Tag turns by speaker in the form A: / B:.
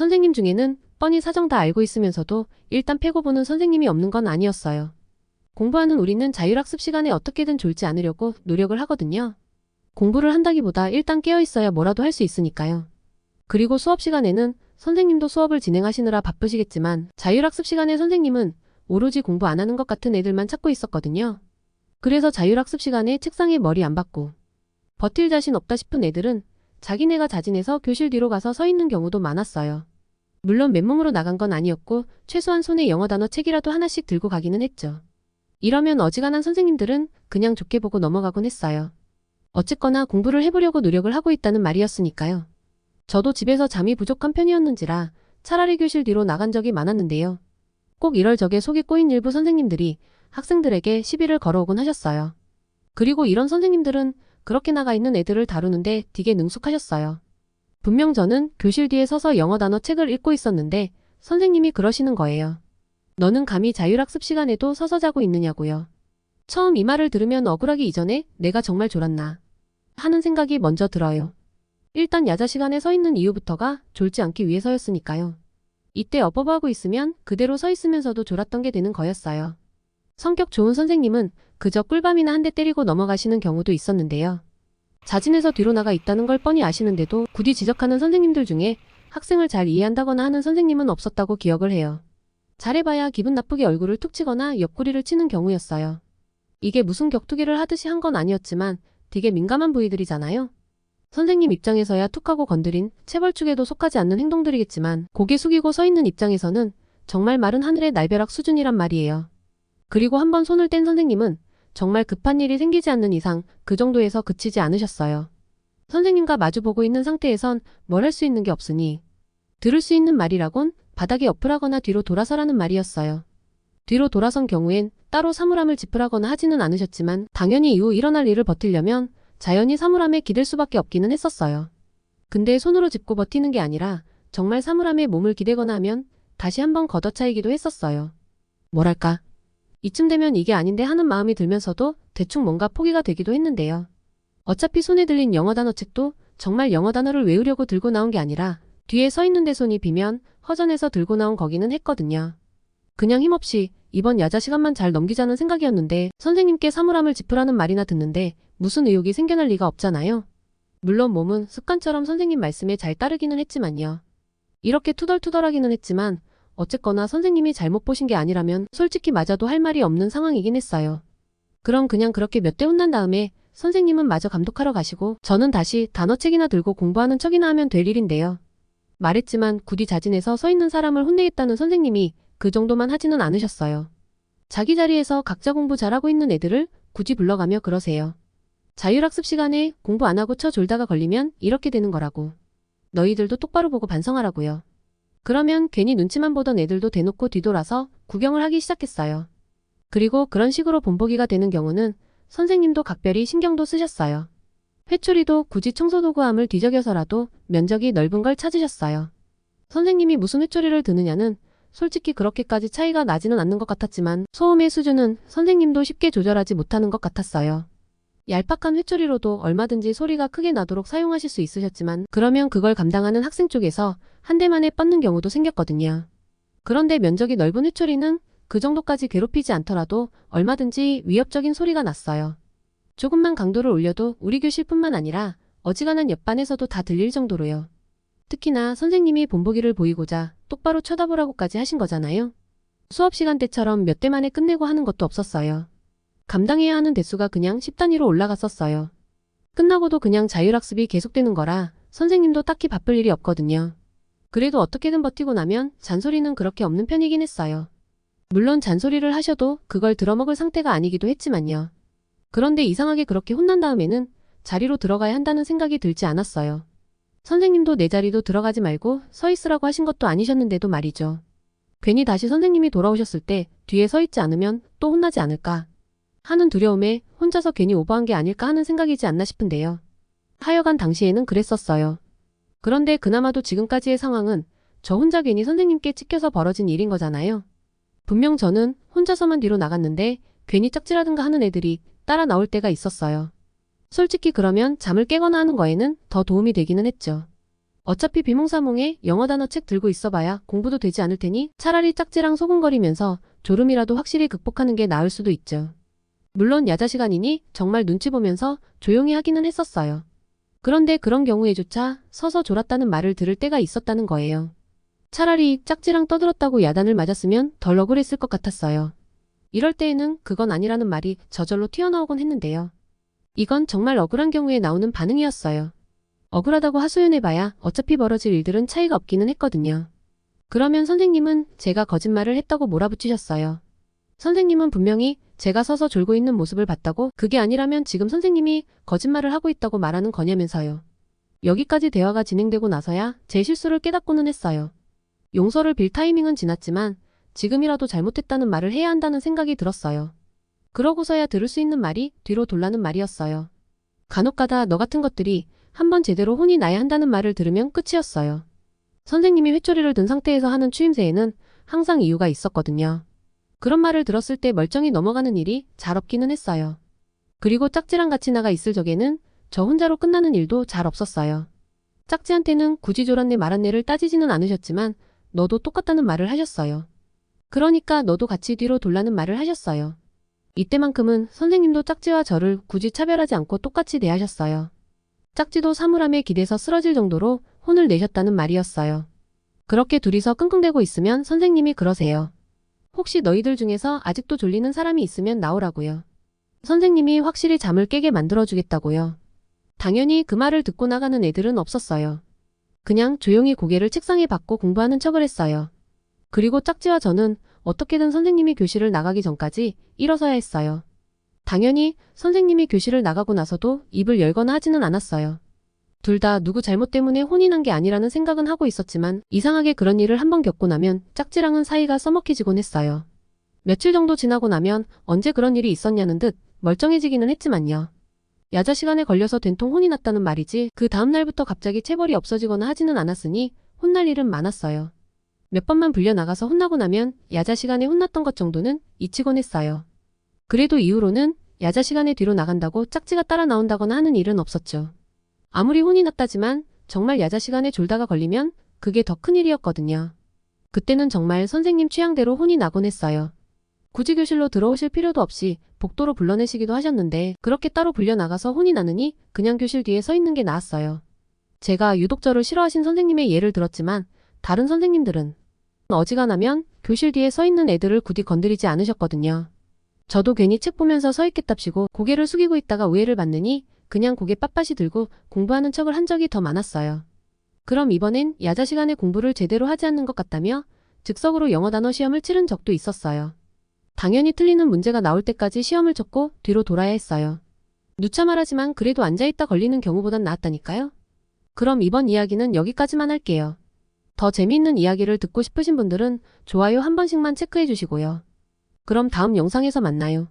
A: 선생님 중에는 뻔히 사정 다 알고 있으면서도 일단 패고 보는 선생님이 없는 건 아니었어요. 공부하는 우리는 자율학습 시간에 어떻게든 졸지 않으려고 노력을 하거든요. 공부를 한다기보다 일단 깨어 있어야 뭐라도 할 수 있으니까요. 그리고 수업 시간에는 선생님도 수업을 진행하시느라 바쁘시겠지만 자율학습 시간에 선생님은 오로지 공부 안 하는 것 같은 애들만 찾고 있었거든요. 그래서 자율학습 시간에 책상에 머리 안 박고 버틸 자신 없다 싶은 애들은 자기네가 자진해서 교실 뒤로 가서 서 있는 경우도 많았어요. 물론 맨몸으로 나간 건 아니었고 최소한 손에 영어 단어 책이라도 하나씩 들고 가기는 했죠. 이러면 어지간한 선생님들은 그냥 좋게 보고 넘어가곤 했어요. 어쨌거나 공부를 해보려고 노력을 하고 있다는 말이었으니까요. 저도 집에서 잠이 부족한 편이었는지라 차라리 교실 뒤로 나간 적이 많았는데요. 꼭 이럴 적에 속이 꼬인 일부 선생님들이 학생들에게 시비를 걸어오곤 하셨어요. 그리고 이런 선생님들은 그렇게 나가 있는 애들을 다루는데 되게 능숙하셨어요. 분명 저는 교실 뒤에 서서 영어 단어 책을 읽고 있었는데 선생님이 그러시는 거예요. 너는 감히 자율학습 시간에도 서서 자고 있느냐고요. 처음 이 말을 들으면 억울하기 이전에 내가 정말 졸았나 하는 생각이 먼저 들어요. 일단 야자 시간에 서 있는 이유부터가 졸지 않기 위해서였으니까요. 이때 업업하고 있으면 그대로 서 있으면서도 졸았던 게 되는 거였어요. 성격 좋은 선생님은 그저 꿀밤이나 한 대 때리고 넘어가시는 경우도 있었는데요. 자진해서 뒤로 나가 있다는 걸 뻔히 아시는데도 굳이 지적하는 선생님들 중에 학생을 잘 이해한다거나 하는 선생님은 없었다고 기억을 해요. 잘해봐야 기분 나쁘게 얼굴을 툭 치거나 옆구리를 치는 경우였어요. 이게 무슨 격투기를 하듯이 한 건 아니었지만 되게 민감한 부위들이잖아요. 선생님 입장에서야 툭하고 건드린 체벌축에도 속하지 않는 행동들이겠지만 고개 숙이고 서 있는 입장에서는 정말 마른 하늘의 날벼락 수준이란 말이에요. 그리고 한번 손을 뗀 선생님은 정말 급한 일이 생기지 않는 이상 그 정도에서 그치지 않으셨어요. 선생님과 마주보고 있는 상태에선 뭘 할 수 있는 게 없으니 들을 수 있는 말이라곤 바닥에 엎으라거나 뒤로 돌아서라는 말이었어요. 뒤로 돌아선 경우엔 따로 사물함을 짚으라거나 하지는 않으셨지만 당연히 이후 일어날 일을 버티려면 자연히 사물함에 기댈 수밖에 없기는 했었어요. 근데 손으로 짚고 버티는 게 아니라 정말 사물함에 몸을 기대거나 하면 다시 한번 걷어차이기도 했었어요. 뭐랄까. 이쯤 되면 이게 아닌데 하는 마음이 들면서도 대충 뭔가 포기가 되기도 했는데요. 어차피 손에 들린 영어 단어 책도 정말 영어 단어를 외우려고 들고 나온 게 아니라 뒤에 서 있는데 손이 비면 허전해서 들고 나온 거기는 했거든요. 그냥 힘없이 이번 야자 시간만 잘 넘기자는 생각이었는데 선생님께 사물함을 짚으라는 말이나 듣는데 무슨 의욕이 생겨날 리가 없잖아요. 물론 몸은 습관처럼 선생님 말씀에 잘 따르기는 했지만요. 이렇게 투덜투덜하기는 했지만 어쨌거나 선생님이 잘못 보신 게 아니라면 솔직히 맞아도 할 말이 없는 상황이긴 했어요. 그럼 그냥 그렇게 몇 대 혼난 다음에 선생님은 마저 감독하러 가시고 저는 다시 단어책이나 들고 공부하는 척이나 하면 될 일인데요. 말했지만 굳이 자진해서 서 있는 사람을 혼내겠다는 선생님이 그 정도만 하지는 않으셨어요. 자기 자리에서 각자 공부 잘하고 있는 애들을 굳이 불러가며 그러세요. 자율학습 시간에 공부 안 하고 쳐 졸다가 걸리면 이렇게 되는 거라고. 너희들도 똑바로 보고 반성하라고요. 그러면 괜히 눈치만 보던 애들도 대놓고 뒤돌아서 구경을 하기 시작했어요. 그리고 그런 식으로 본보기가 되는 경우는 선생님도 각별히 신경도 쓰셨어요. 회초리도 굳이 청소도구함을 뒤적여서라도 면적이 넓은 걸 찾으셨어요. 선생님이 무슨 회초리를 드느냐는 솔직히 그렇게까지 차이가 나지는 않는 것 같았지만 소음의 수준은 선생님도 쉽게 조절하지 못하는 것 같았어요. 얄팍한 회초리로도 얼마든지 소리가 크게 나도록 사용하실 수 있으셨지만 그러면 그걸 감당하는 학생 쪽에서 한 대만에 뻗는 경우도 생겼거든요. 그런데 면적이 넓은 회초리는 그 정도까지 괴롭히지 않더라도 얼마든지 위협적인 소리가 났어요. 조금만 강도를 올려도 우리 교실뿐만 아니라 어지간한 옆반에서도 다 들릴 정도로요. 특히나 선생님이 본보기를 보이고자 똑바로 쳐다보라고까지 하신 거잖아요. 수업 시간 때처럼 몇 대 만에 끝내고 하는 것도 없었어요. 감당해야 하는 대수가 그냥 10단위로 올라갔었어요. 끝나고도 그냥 자율학습이 계속되는 거라 선생님도 딱히 바쁠 일이 없거든요. 그래도 어떻게든 버티고 나면 잔소리는 그렇게 없는 편이긴 했어요. 물론 잔소리를 하셔도 그걸 들어먹을 상태가 아니기도 했지만요. 그런데 이상하게 그렇게 혼난 다음에는 자리로 들어가야 한다는 생각이 들지 않았어요. 선생님도 내 자리도 들어가지 말고 서 있으라고 하신 것도 아니셨는데도 말이죠. 괜히 다시 선생님이 돌아오셨을 때 뒤에 서 있지 않으면 또 혼나지 않을까 하는 두려움에 혼자서 괜히 오버한 게 아닐까 하는 생각이지 않나 싶은데요. 하여간 당시에는 그랬었어요. 그런데 그나마도 지금까지의 상황은 저 혼자 괜히 선생님께 찍혀서 벌어진 일인 거잖아요. 분명 저는 혼자서만 뒤로 나갔는데 괜히 짝질하든가 하는 애들이 따라 나올 때가 있었어요. 솔직히 그러면 잠을 깨거나 하는 거에는 더 도움이 되기는 했죠. 어차피 비몽사몽에 영어 단어 책 들고 있어봐야 공부도 되지 않을 테니 차라리 짝지랑 소곤거리면서 졸음이라도 확실히 극복하는 게 나을 수도 있죠. 물론 야자 시간이니 정말 눈치 보면서 조용히 하기는 했었어요. 그런데 그런 경우에조차 서서 졸았다는 말을 들을 때가 있었다는 거예요. 차라리 짝지랑 떠들었다고 야단을 맞았으면 덜 억울했을 것 같았어요. 이럴 때에는 그건 아니라는 말이 저절로 튀어나오곤 했는데요. 이건 정말 억울한 경우에 나오는 반응이었어요. 억울하다고 하소연해봐야 어차피 벌어질 일들은 차이가 없기는 했거든요. 그러면 선생님은 제가 거짓말을 했다고 몰아붙이셨어요. 선생님은 분명히 제가 서서 졸고 있는 모습을 봤다고 그게 아니라면 지금 선생님이 거짓말을 하고 있다고 말하는 거냐면서요. 여기까지 대화가 진행되고 나서야 제 실수를 깨닫고는 했어요. 용서를 빌 타이밍은 지났지만 지금이라도 잘못했다는 말을 해야 한다는 생각이 들었어요. 그러고서야 들을 수 있는 말이 뒤로 돌라는 말이었어요. 간혹가다 너 같은 것들이 한번 제대로 혼이 나야 한다는 말을 들으면 끝이었어요. 선생님이 회초리를 든 상태에서 하는 추임새에는 항상 이유가 있었거든요. 그런 말을 들었을 때 멀쩡히 넘어가는 일이 잘 없기는 했어요. 그리고 짝지랑 같이 나가 있을 적에는 저 혼자로 끝나는 일도 잘 없었어요. 짝지한테는 굳이 졸았네 말았네를 따지지는 않으셨지만 너도 똑같다는 말을 하셨어요. 그러니까 너도 같이 뒤로 돌라는 말을 하셨어요. 이때만큼은 선생님도 짝지와 저를 굳이 차별하지 않고 똑같이 대하셨어요. 짝지도 사물함에 기대서 쓰러질 정도로 혼을 내셨다는 말이었어요. 그렇게 둘이서 끙끙대고 있으면 선생님이 그러세요. 혹시 너희들 중에서 아직도 졸리는 사람이 있으면 나오라고요. 선생님이 확실히 잠을 깨게 만들어주겠다고요. 당연히 그 말을 듣고 나가는 애들은 없었어요. 그냥 조용히 고개를 책상에 받고 공부하는 척을 했어요. 그리고 짝지와 저는 어떻게든 선생님이 교실을 나가기 전까지 일어서야 했어요. 당연히 선생님이 교실을 나가고 나서도 입을 열거나 하지는 않았어요. 둘 다 누구 잘못 때문에 혼이 난 게 아니라는 생각은 하고 있었지만 이상하게 그런 일을 한번 겪고 나면 짝지랑은 사이가 써먹히지곤 했어요. 며칠 정도 지나고 나면 언제 그런 일이 있었냐는 듯 멀쩡해지기는 했지만요. 야자 시간에 걸려서 된통 혼이 났다는 말이지 그 다음 날부터 갑자기 체벌이 없어지거나 하지는 않았으니 혼날 일은 많았어요. 몇 번만 불려 나가서 혼나고 나면 야자 시간에 혼났던 것 정도는 잊히곤 했어요. 그래도 이후로는 야자 시간에 뒤로 나간다고 짝지가 따라 나온다거나 하는 일은 없었죠. 아무리 혼이 났다지만 정말 야자 시간에 졸다가 걸리면 그게 더 큰일이었거든요. 그때는 정말 선생님 취향대로 혼이 나곤 했어요. 굳이 교실로 들어오실 필요도 없이 복도로 불러내시기도 하셨는데 그렇게 따로 불려 나가서 혼이 나느니 그냥 교실 뒤에 서 있는 게 나았어요. 제가 유독 저를 싫어하신 선생님의 예를 들었지만 다른 선생님들은 어지간하면 교실 뒤에 서 있는 애들을 굳이 건드리지 않으셨거든요. 저도 괜히 책 보면서 서 있겠답시고 고개를 숙이고 있다가 오해를 받느니 그냥 고개 빳빳이 들고 공부하는 척을 한 적이 더 많았어요. 그럼 이번엔 야자 시간에 공부를 제대로 하지 않는 것 같다며 즉석으로 영어 단어 시험을 치른 적도 있었어요. 당연히 틀리는 문제가 나올 때까지 시험을 쳤고 뒤로 돌아야 했어요. 누차 말하지만 그래도 앉아있다 걸리는 경우보단 나았다니까요? 그럼 이번 이야기는 여기까지만 할게요. 더 재미있는 이야기를 듣고 싶으신 분들은 좋아요 한 번씩만 체크해 주시고요. 그럼 다음 영상에서 만나요.